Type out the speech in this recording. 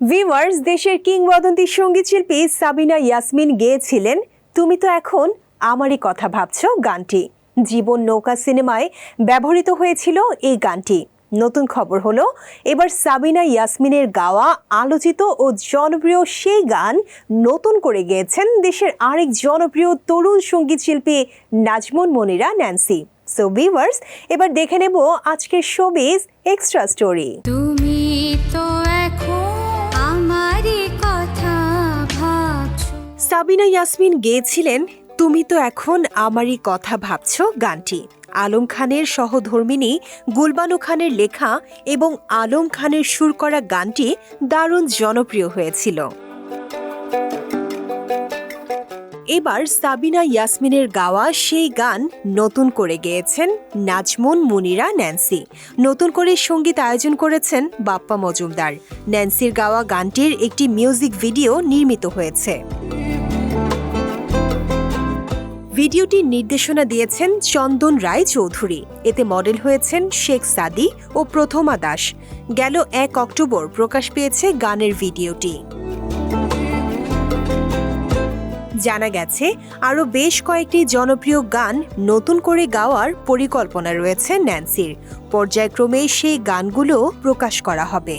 Viewers দেশের কিংবদন্তি সংগীত শিল্পী সাবিনা ইয়াসমিন গেয়েছিলেন। তুমি তো এখন আমারই কথা ভাবছ গানটি। জীবন নৌকা সিনেমায় ব্যবহৃত হয়েছিল এই গানটি। নতুন খবর হলো, এবার সাবিনা ইয়াসমিনের গাওয়া, আলোচিত ও জনপ্রিয় সেই গান নতুন করে গেয়েছেন দেশের আরেক জনপ্রিয় তরুণ সংগীত শিল্পী নাজমুন মনিরা ন্যান্সি। সো ভিভার্স এবার দেখে নেব আজকের showbiz extra story Sabina Yasmin গেয়েছিলেন, তুমি তো এখন আমারই কথা ভাবছ গানটি। আলম খানের সহধর্মিনী গুলবানু খানের লেখা এবং আলম খানের সুর করা গানটি দারুণ জনপ্রিয় হয়েছিল। এবার সাবিনা ইয়াসমিনের গাওয়া সেই গান নতুন করে গেয়েছেন নাজমুন, মুনিরা, ন্যান্সি। নতুন করে সংগীত আয়োজন করেছেন বাপ্পা মজুমদার। ন্যান্সির গাওয়া গানটির একটি মিউজিক ভিডিও নির্মিত হয়েছে। ভিডিওটির নির্দেশনা দিয়েছেন চন্দন রায় চৌধুরী। এতে মডেল হয়েছেন শেখ সাদি ও প্রথমা দাস। গেল এক অক্টোবর প্রকাশ পেয়েছে গানের ভিডিওটি। জানা গেছে, আরও বেশ কয়েকটি জনপ্রিয় গান নতুন করে গাওয়ার পরিকল্পনা রয়েছে ন্যান্সির। পর্যায়ক্রমে সেই গানগুলো প্রকাশ করা হবে।